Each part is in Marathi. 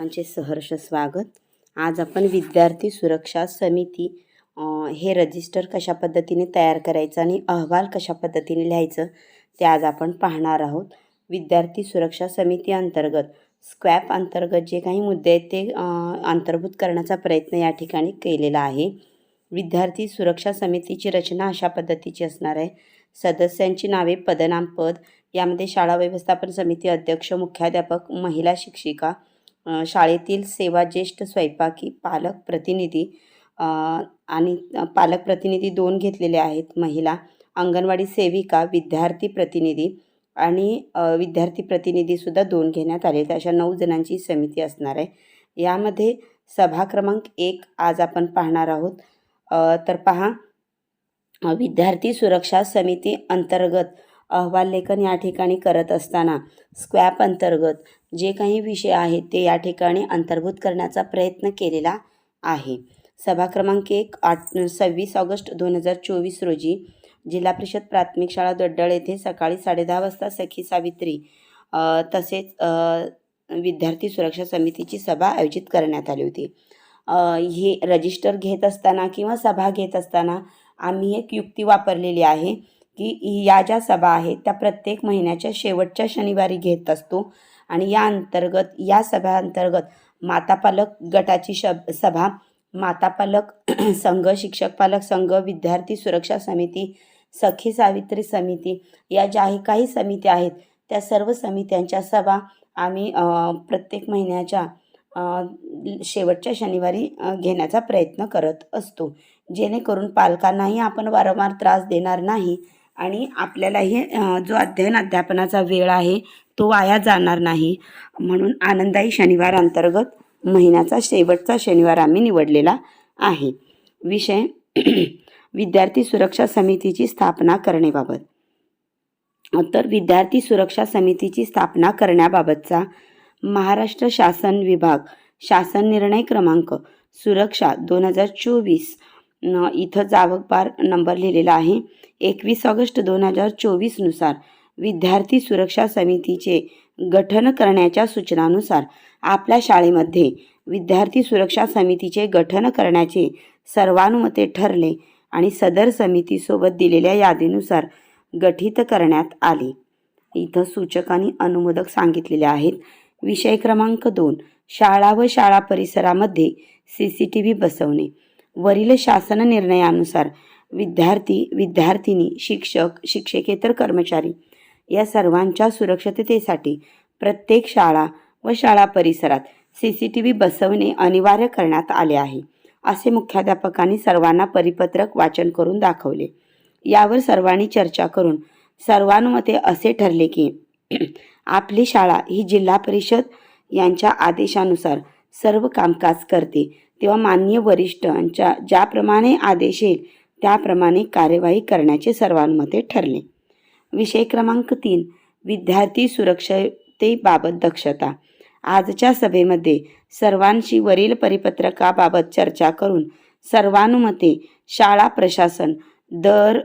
सर्वांचे सहर्ष स्वागत. आज आपण विद्यार्थी सुरक्षा समिती हे रजिस्टर कशा पद्धतीने तयार करायचं आणि अहवाल कशा पद्धतीने लिहायचं ते आज आपण पाहणार आहोत. विद्यार्थी सुरक्षा समिती अंतर्गत स्क्वॅप अंतर्गत जे काही मुद्दे आहेत ते अंतर्भूत करण्याचा प्रयत्न या ठिकाणी केलेला आहे. विद्यार्थी सुरक्षा समितीची रचना अशा पद्धतीची असणार आहे. सदस्यांची नावे पदनाम पद यामध्ये शाळा व्यवस्थापन समिती अध्यक्ष मुख्याध्यापक महिला शिक्षिका शाळेतील सेवा ज्येष्ठ स्वयंपाकी पालक प्रतिनिधी आणि पालक प्रतिनिधी दोन घेतलेले आहेत. महिला अंगणवाडी सेविका विद्यार्थी प्रतिनिधी आणि विद्यार्थी प्रतिनिधीसुद्धा दोन घेण्यात आले आहेत. अशा नऊ जणांची समिती असणार आहे. यामध्ये सभा क्रमांक एक आज आपण पाहणार आहोत. तर पहा विद्यार्थी सुरक्षा समिती अंतर्गत अहवाल लेखन या ठिकाणी करत असताना स्क्वॅप अंतर्गत जे काही विषय आहेत ते या ठिकाणी अंतर्भूत करण्याचा प्रयत्न केलेला आहे. सभा क्रमांक एक आठ सव्वीस ऑगस्ट दोन हजार चोवीस रोजी जिल्हा परिषद प्राथमिक शाळा दड्डळ येथे सकाळी साडेदहा वाजता सखी सावित्री तसेच विद्यार्थी सुरक्षा समितीची सभा आयोजित करण्यात आली होती. हे रजिस्टर घेत असताना किंवा सभा घेत असताना आम्ही एक युक्ती वापरलेली आहे. की या ज्या सभा आहेत त्या प्रत्येक महिन्याच्या शेवटच्या शनिवारी घेत असतो. आणि या अंतर्गत या सभाअंतर्गत मातापालक गटाची शब सभा मातापालक संघ शिक्षक पालक संघ विद्यार्थी सुरक्षा समिती सखी सावित्री समिती या ज्याही काही समित्या आहेत त्या सर्व समित्यांच्या सभा आम्ही प्रत्येक महिन्याच्या शेवटच्या शनिवारी घेण्याचा प्रयत्न करत असतो. जेणेकरून पालकांनाही आपण वारंवार त्रास देणार नाही. आणि आपल्यालाही जो अध्ययन अध्यापनाचा वेळ आहे तो वाया जाणार नाही. म्हणून आनंदाई शनिवार अंतर्गत महिन्याचा शेवटचा शनिवार आम्ही निवडलेला आहे. विषय विद्यार्थी सुरक्षा समितीची स्थापना करण्याबाबत. तर विद्यार्थी सुरक्षा समितीची स्थापना करण्याबाबतचा महाराष्ट्र शासन विभाग शासन निर्णय क्रमांक सुरक्षा दोन हजार चोवीस न इथं जावक बार नंबर लिहिलेला आहे. एकवीस ऑगस्ट दोन हजार चोवीसनुसार विद्यार्थी सुरक्षा समितीचे गठन करण्याच्या सूचनानुसार आपल्या शाळेमध्ये विद्यार्थी सुरक्षा समितीचे गठन करण्याचे सर्वानुमते ठरले आणि सदर समितीसोबत दिलेल्या यादीनुसार गठीत करण्यात आले. इथं सूचक आणि अनुमोदक सांगितलेले आहेत. विषय क्रमांक दोन शाळा व शाळा परिसरामध्ये सी सी टी व्ही बसवणे. वरील शासन निर्णयानुसार विद्यार्थी विद्यार्थिनी शिक्षक शिक्षकेतर कर्मचारी या सर्वांच्या सुरक्षिततेसाठी प्रत्येक शाळा व शाळा परिसरात सी सी टी व्ही बसवणे अनिवार्य करण्यात आले आहे असे मुख्याध्यापकांनी सर्वांना परिपत्रक वाचन करून दाखवले. यावर सर्वांनी चर्चा करून सर्वानुमते असे ठरले की आपली शाळा ही जिल्हा परिषद यांच्या आदेशानुसार सर्व कामकाज करते तेव्हा मान्य वरिष्ठांच्या ज्याप्रमाणे आदेश येईल त्याप्रमाणे कार्यवाही करण्याचे सर्वांमध्ये ठरले. विषय क्रमांक तीन विद्यार्थी सुरक्षतेबाबत दक्षता. आजच्या सभेमध्ये सर्वांशी वरील परिपत्रकाबाबत चर्चा करून सर्वानुमते शाळा प्रशासन दर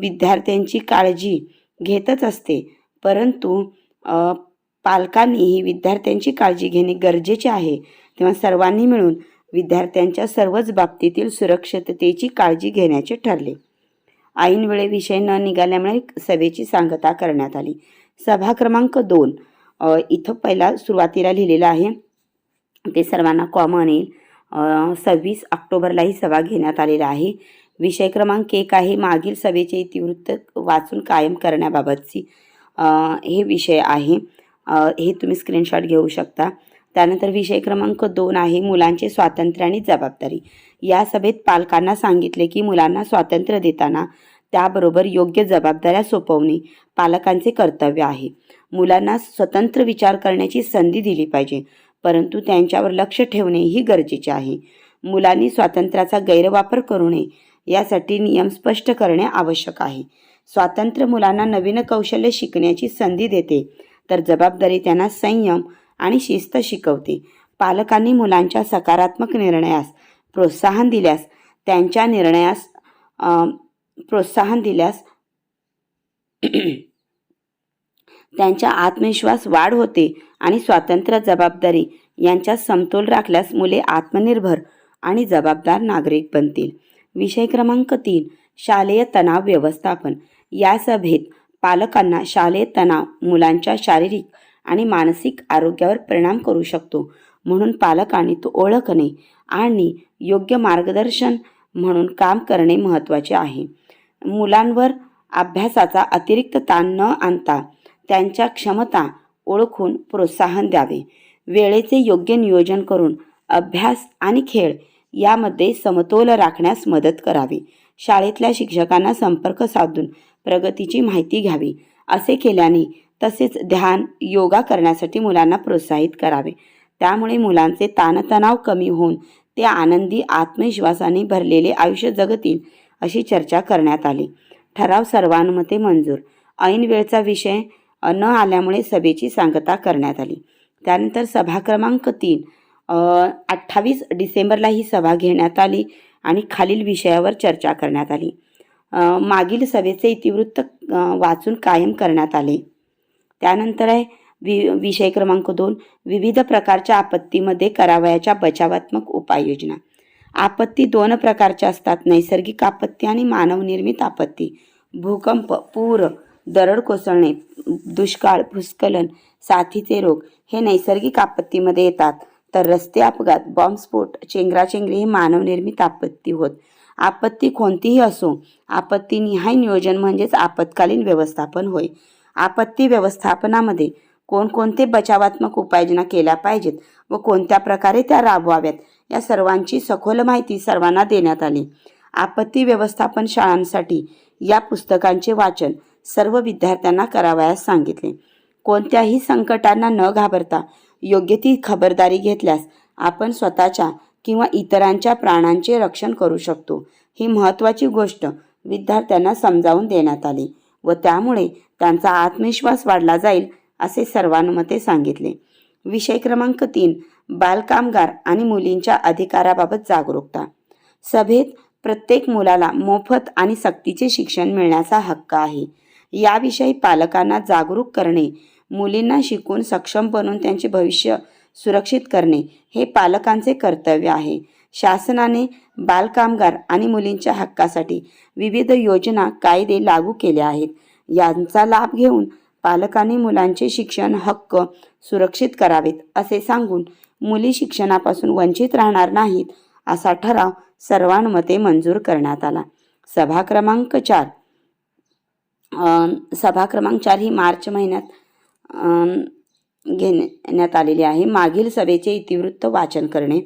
विद्यार्थ्यांची काळजी घेतच असते. परंतु पालकांनीही विद्यार्थ्यांची काळजी घेणे गरजेचे आहे. तेव्हा सर्वांनी मिळून विद्यार्थ्यांच्या सर्वच बाबतीतील सुरक्षिततेची काळजी घेण्याचे ठरले. ऐन वेळे विषय न निघाल्यामुळे सभेची सांगता करण्यात आली. सभा क्रमांक दोन इथं पहिला सुरुवातीला लिहिलेलं आहे. ते सर्वांना कॉमन येईल सव्वीस ऑक्टोबरला ही सभा घेण्यात आलेला आहे. विषय क्रमांक एक आहे मागील सभेचे इतिवृत्त वाचून कायम करण्याबाबतची हे विषय आहे. हे तुम्ही स्क्रीनशॉट घेऊ शकता. त्यानंतर विषय क्रमांक दोन आहे मुलांचे स्वातंत्र्य आणि जबाबदारी. या सभेत पालकांना सांगितले की मुलांना स्वातंत्र्य देताना त्याबरोबर योग्य जबाबदाऱ्या सोपवणे पालकांचे कर्तव्य आहे. मुलांना स्वतंत्र विचार करण्याची संधी दिली पाहिजे परंतु त्यांच्यावर लक्ष ठेवणेही गरजेचे आहे. मुलांनी स्वातंत्र्याचा गैरवापर करू नये यासाठी नियम स्पष्ट करणे आवश्यक आहे. स्वातंत्र्य मुलांना नवीन कौशल्य शिकण्याची संधी देते तर जबाबदारी त्यांना संयम आणि शिस्त शिकवते. पालकांनी मुलांच्या सकारात्मक निर्णयास प्रोत्साहन दिल्यास त्यांच्या निर्णयास प्रोत्साहन दिल्यास त्यांच्या आत्मविश्वास वाढ होते आणि स्वातंत्र्य जबाबदारी यांच्यात समतोल राखल्यास मुले आत्मनिर्भर आणि जबाबदार नागरिक बनतील. विषय क्रमांक तीन शालेय तणाव व्यवस्थापन. या सभेत पालकांना शालेय तणाव मुलांच्या शारीरिक आणि मानसिक आरोग्यावर परिणाम करू शकतो. म्हणून पालकांनी तो ओळखणे आणि योग्य मार्गदर्शन म्हणून काम करणे महत्त्वाचे आहे. मुलांवर अभ्यासाचा अतिरिक्त ताण न आणता त्यांच्या क्षमता ओळखून प्रोत्साहन द्यावे. वेळेचे योग्य नियोजन करून अभ्यास आणि खेळ यामध्ये समतोल राखण्यास मदत करावी. शाळेतल्या शिक्षकांना संपर्क साधून प्रगतीची माहिती घ्यावी असे केल्याने तसेच ध्यान योगा करण्यासाठी मुलांना प्रोत्साहित करावे. त्यामुळे मुलांचे ताणतणाव कमी होऊन ते आनंदी आत्मविश्वासाने भरलेले आयुष्य जगतील अशी चर्चा करण्यात आली. ठराव सर्वानुमते मंजूर. ऐन वेळचा विषय न आल्यामुळे सभेची सांगता करण्यात आली. त्यानंतर सभा क्रमांक तीन अठ्ठावीस डिसेंबरला ही सभा घेण्यात आली आणि खालील विषयावर चर्चा करण्यात आली. मागील सभेचे इतिवृत्त वाचून कायम करण्यात आले. त्यानंतर आहे वि विषय क्रमांक दोन विविध प्रकारच्या आपत्तीमध्ये करावयाच्या बचावात्मक उपाययोजना. आपत्ती दोन प्रकारच्या असतात. नैसर्गिक आपत्ती आणि मानवनिर्मित आपत्ती. भूकंप पूर दरड कोसळणे दुष्काळ भूस्खलन साथीचे रोग हे नैसर्गिक आपत्तीमध्ये येतात. तर रस्ते अपघात बॉम्बस्फोट चेंगराचेंगरी हे मानवनिर्मित आपत्ती होत. आपत्ती कोणतीही असो आपत्ती निहाय नियोजन म्हणजेच आपत्कालीन व्यवस्थापन होय. आपत्ती व्यवस्थापनामध्ये कोणकोणते बचावात्मक उपाययोजना केल्या पाहिजेत व कोणत्या प्रकारे त्या राबवाव्यात या सर्वांची सखोल माहिती सर्वांना देण्यात आली. आपत्ती व्यवस्थापन शाळांसाठी या पुस्तकांचे वाचन सर्व विद्यार्थ्यांना करावयास सांगितले. कोणत्याही संकटांना न घाबरता योग्य ती खबरदारी घेतल्यास आपण स्वतःच्या किंवा इतरांच्या प्राणांचे रक्षण करू शकतो. ही महत्त्वाची गोष्ट विद्यार्थ्यांना समजावून देण्यात आली व त्यामुळे त्यांचा आत्मविश्वास वाढला जाईल असे सर्वानुमते सांगितले. विषय क्रमांक तीन बालकामगार आणि मुलींच्या अधिकाराबाबत जागरूकता. सभेत प्रत्येक मुलाला मोफत आणि सक्तीचे शिक्षण मिळण्याचा हक्क आहे. याविषयी पालकांना जागरूक करणे मुलींना शिकून सक्षम बनवून त्यांचे भविष्य सुरक्षित करणे हे पालकांचे कर्तव्य आहे. शासनाने बालकामगार आणि मुलींच्या हक्कासाठी विविध योजना कायदे लागू केले आहेत. यांचा लाभ घेऊन पालकांनी मुलांचे शिक्षण हक्क सुरक्षित करावेत असे सांगून मुली शिक्षणापासून वंचित राहणार नाहीत असा ठराव सर्वांमते मंजूर करण्यात आला. सभा क्रमांक चार सभा क्रमांक चार ही मार्च महिन्यात घेण्यात आलेली आहे. मागील सभेचे इतिवृत्त वाचन करणे.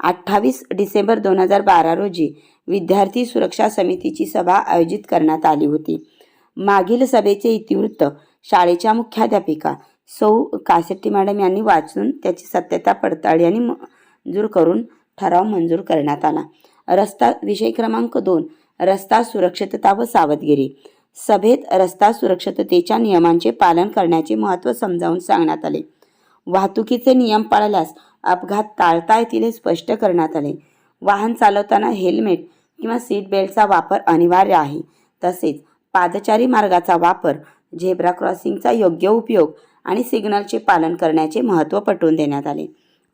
अठ्ठावीस डिसेंबर दोन हजार बारा रोजी विद्यार्थी सुरक्षा समितीची सभा आयोजित करण्यात आली होती. मागील सभेचे इतिवृत्त शाळेच्या मुख्याध्यापिका सौ. कासेट्टी मॅडम यांनी वाचून त्याची सत्यता पडताळली आणि मंजूर करून ठराव मंजूर करण्यात आला. रस्ता विषय क्रमांक दोन रस्ता सुरक्षितता व सावधगिरी. सभेत रस्ता सुरक्षिततेच्या नियमांचे पालन करण्याचे महत्त्व समजावून सांगण्यात आले. वाहतुकीचे नियम पाळल्यास अपघात टाळता येतील हे स्पष्ट करण्यात आले. वाहन चालवताना हेल्मेट किंवा सीट बेल्टचा वापर अनिवार्य आहे. तसेच पादचारी मार्गाचा वापर झेब्रा क्रॉसिंगचा योग्य उपयोग आणि सिग्नलचे पालन करण्याचे महत्त्व पटवून देण्यात आले.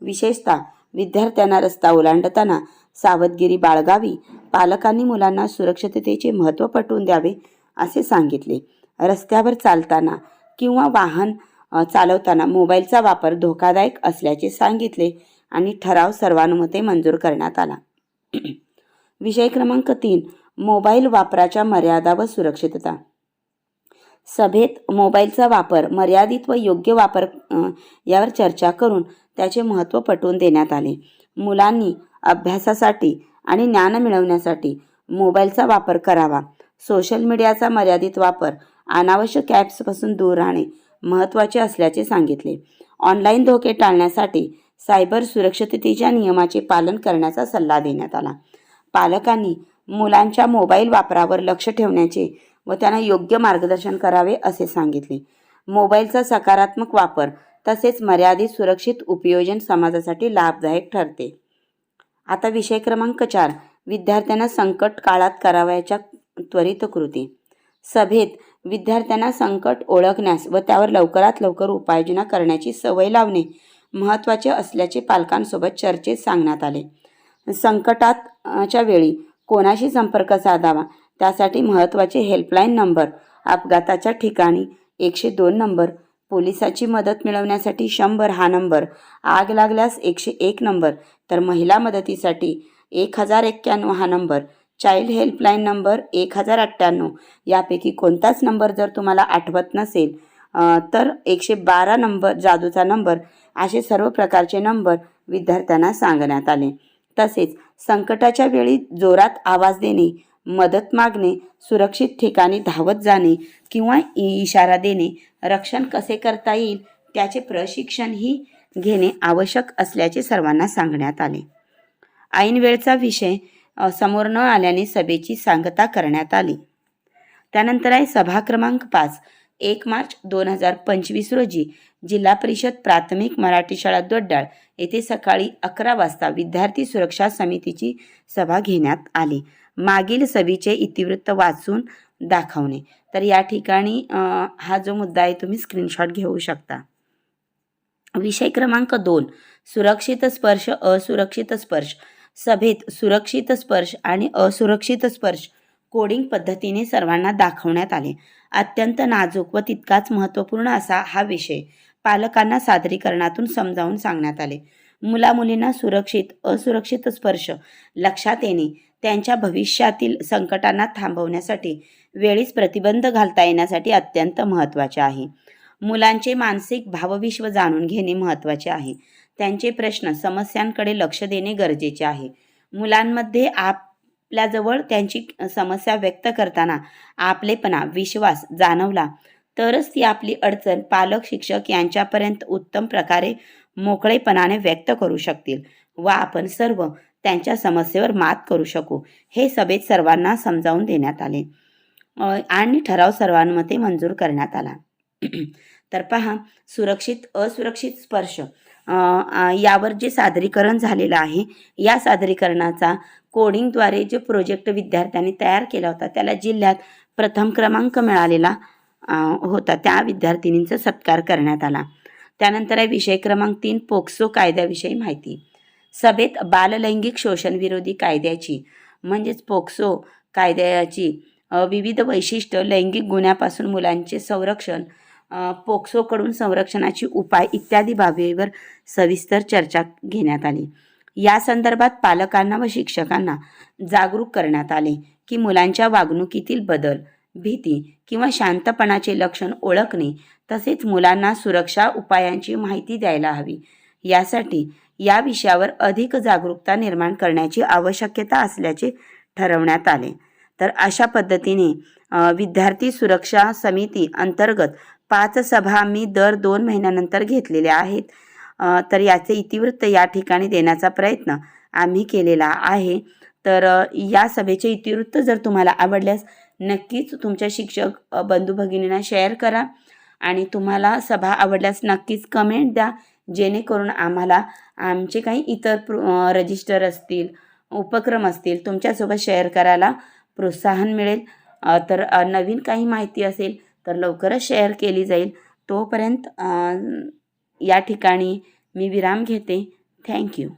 विशेषतः विद्यार्थ्यांना रस्ता ओलांडताना सावधगिरी बाळगावी पालकांनी मुलांना सुरक्षिततेचे महत्त्व पटवून द्यावे असे सांगितले. रस्त्यावर चालताना किंवा वाहन चालवताना मोबाईलचा वापर धोकादायक असल्याचे सांगितले आणि ठराव सर्वानुमते मंजूर करण्यात आला. विषय क्रमांक तीन मोबाईल वापराच्या मर्यादा व सुरक्षितता. सभेत मोबाईलचा वापर मर्यादित व योग्य वापर यावर चर्चा करून त्याचे महत्त्व पटवून देण्यात आले. मुलांनी अभ्यासासाठी आणि ज्ञान मिळवण्यासाठी मोबाईलचा वापर करावा. सोशल मीडियाचा मर्यादित वापर अनावश्यक ॲप्सपासून दूर राहणे महत्त्वाचे असल्याचे सांगितले. ऑनलाईन धोके टाळण्यासाठी सायबर सुरक्षिततेच्या नियमाचे पालन करण्याचा सल्ला देण्यात आला. पालकांनी मुलांच्या मोबाईल वापरावर लक्ष ठेवण्याचे व त्यांना योग्य मार्गदर्शन करावे असे सांगितले. मोबाईलचा सकारात्मक वापर तसेच मर्यादित सुरक्षित उपयोजन समाजासाठी लाभदायक ठरते. आता विषय क्रमांक चार विद्यार्थ्यांना संकट काळात करावयाच्या त्वरित कृती. सभेत विद्यार्थ्यांना संकट ओळखण्यास व त्यावर लवकरात लवकर उपाययोजना करण्याची सवय लावणे महत्त्वाचे असल्याचे पालकांसोबत चर्चेत सांगण्यात आले. संकटात च्या वेळी कोणाशी संपर्क साधावा? त्यासाठी महत्त्वाचे हेल्पलाईन नंबर अपघाताच्या ठिकाणी एकशे दोन नंबर पोलिसाची मदत मिळवण्यासाठी शंभर हा नंबर आग लागल्यास एकशे एक नंबर तर महिला मदतीसाठी एक हजार एक्क्याण्णव हा नंबर चाइल्ड हेल्पलाईन नंबर एक हजार अठ्ठ्याण्णव. यापैकी कोणताच नंबर जर तुम्हाला आठवत नसेल तर एकशे बारा नंबर जादूचा नंबर असे सर्व प्रकारचे नंबर विद्यार्थ्यांना सांगण्यात आले. तसेच संकटाच्या वेळी जोरात आवाज देणे मदत मागणे सुरक्षित ठिकाणी धावत जाणे किंवा इ- इशारा देणे रक्षण कसे करता येईल त्याचे प्रशिक्षणही घेणे आवश्यक असल्याचे सर्वांना सांगण्यात आले. ऐन वेळचा विषय समोर न आल्याने सभेची सांगता करण्यात आली. त्यानंतर आहे सभा क्रमांक पाच. एक मार्च दोन हजार पंचवीस रोजी जिल्हा परिषद प्राथमिक मराठी शाळा दोड्डाळ येथे सकाळी अकरा वाजता विद्यार्थी सुरक्षा समितीची सभा घेण्यात आली. मागील सभेचे इतिवृत्त वाचून दाखवणे. तर या ठिकाणी हा जो मुद्दा आहे तुम्ही स्क्रीनशॉट घेऊ शकता. विषय क्रमांक दोन सुरक्षित स्पर्श असुरक्षित स्पर्श. सभेत सुरक्षित स्पर्श आणि असुरक्षित स्पर्श कोडिंग पद्धतीने सर्वांना दाखवण्यात आले. अत्यंत नाजूक व तितकाच महत्त्वपूर्ण असा हा विषय पालकांना सादरीकरणातून समजावून सांगण्यात आले. मुलामुलींना सुरक्षित असुरक्षित स्पर्श लक्षात येणे त्यांच्या भविष्यातील संकटांना थांबवण्यासाठी वेळीच प्रतिबंध घालता येण्यासाठी अत्यंत महत्त्वाचे आहे. मुलांचे मानसिक भावविश्व जाणून घेणे महत्त्वाचे आहे. त्यांचे प्रश्न समस्यांकडे लक्ष देणे गरजेचे आहे. मुलांमध्ये आप आपल्याजवळ त्यांची समस्या व्यक्त करताना आपलेपणा विश्वास जाणवला. तरच ती आपली अडचण पालक शिक्षक यांच्यापर्यंत उत्तम प्रकारे मोकळेपणाने व्यक्त करू शकतील व आपण सर्व त्यांच्या समस्येवर मात करू शकू हे सभेत सर्वांना समजावून देण्यात आले. आणि ठराव सर्वांमध्ये मंजूर करण्यात आला. तर पहा सुरक्षित असुरक्षित स्पर्श. यावर जे सादरीकरण झालेलं आहे या सादरीकरणाचा कोडिंगद्वारे जे प्रोजेक्ट विद्यार्थ्यांनी तयार केला होता त्याला जिल्ह्यात प्रथम क्रमांक मिळालेला होता. त्या विद्यार्थिनींचा सत्कार करण्यात आला. त्यानंतर आहे विषय क्रमांक तीन पोक्सो कायद्याविषयी माहिती. सभेत बाललैंगिक शोषण विरोधी कायद्याची म्हणजेच पोक्सो कायद्याची विविध वैशिष्ट्य लैंगिक गुन्ह्यापासून मुलांचे संरक्षण पोक्सोकडून संरक्षणाची उपाय इत्यादी बाबीवर सविस्तर चर्चा घेण्यात आली. या संदर्भात पालकांना व शिक्षकांना जागरूक करण्यात आले की मुलांच्या वागणुकीतील बदल भीती किंवा शांतपणाचे लक्षण ओळखणे तसेच मुलांना सुरक्षा उपायांची माहिती द्यायला हवी. यासाठी या विषयावर अधिक जागरूकता निर्माण करण्याची आवश्यकता असल्याचे ठरवण्यात आले. तर अशा पद्धतीने विद्यार्थी सुरक्षा समिती अंतर्गत पाच सभा आम्ही दर दोन महिन्यानंतर घेतलेल्या आहेत. तर याचे इतिवृत्त या ठिकाणी देण्याचा प्रयत्न आम्ही केलेला आहे. तर या सभेचे इतिवृत्त जर तुम्हाला आवडल्यास नक्कीच तुमच्या शिक्षक बंधू भगिनींना शेअर करा आणि तुम्हाला सभा आवडल्यास नक्कीच कमेंट द्या जेणेकरून आम्हाला आमचे काही इतर रजिस्टर असतील उपक्रम असतील तुमच्यासोबत शेअर करायला प्रोत्साहन मिळेल. तर नवीन काही माहिती असेल तर लवकरच शेअर केली जाईल. तोपर्यंत या ठिकाणी मी विराम घेते. थँक्यू